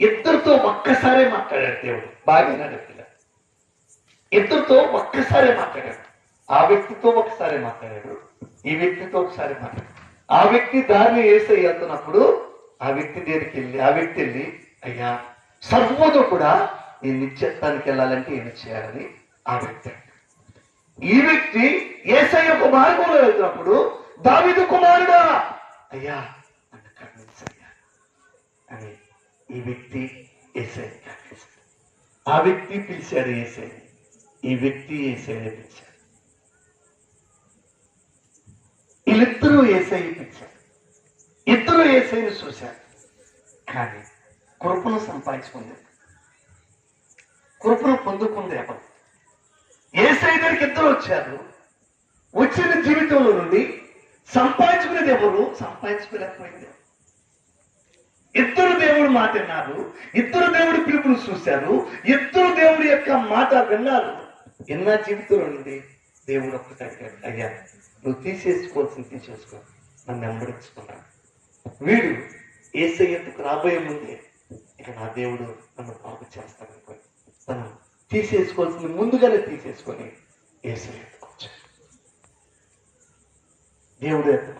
ఇద్దరితో ఒక్కసారే మాట్లాడాడు దేవుడు. బాగా పిల్ల ఇద్దరితో ఒక్కసారే మాట్లాడాడు. ఆ వ్యక్తితో ఒకసారి మాట్లాడాడు. ఈ వ్యక్తితో ఒకసారి మాట్లాడాడు. ఆ వ్యక్తి దారిని వేసి వెళ్తున్నప్పుడు ఆ వ్యక్తి దగ్గరికి వెళ్ళి ఆ వ్యక్తి వెళ్ళి అయ్యా సర్వతో కూడా నేను నిత్యత్వానికి వెళ్ళాలంటే ఏమి చేయాలని ఆ వ్యక్తి ఈ వ్యక్తి ఏసై యొక్క మార్గంలో వెళ్తున్నప్పుడు దావిదు కుమారుడా అయ్యా ఈ వ్యక్తి ఏసై. ఆ వ్యక్తి పిలిచాడు ఏసై. ఈ వ్యక్తి ఏసైని పిలిచాడు. వీళ్ళిద్దరూ ఏసై పిలిచారు. ఇద్దరు ఏసైని చూశారు. కానీ కృపను సంపాదించుకుంది కృపను పొందుకుంది ఎవరు? ఏసై దగ్గరికి ఇద్దరు వచ్చారు. వచ్చిన జీవితంలో నుండి సంపాదించుకునేది ఎవరు? సంపాదించుకోలేకపోయింది ఎవరు? దేవుడు మాట విన్నారు ఇద్దరు దేవుడి పిలుపును చూశారు ఇద్దరు దేవుడి యొక్క మాట విన్నారు ఎన్న జీవితంలో నుండి దేవుడు ఒక్కటి అడిగాడు అయ్యా నువ్వు తీసేసుకోవాల్సింది తీసేసుకో. నన్ను వెంబడించుకున్నాను వీడు ఏసయ్యకు రాబోయే ముందే ఇక నా దేవుడు నన్ను బాగు చేస్తాననుకోని తను తీసేసుకోవాల్సింది ముందుగానే తీసేసుకొని ఏసయ్య ఎత్తుకొచ్చాడు. దేవుడు ఎత్తుకు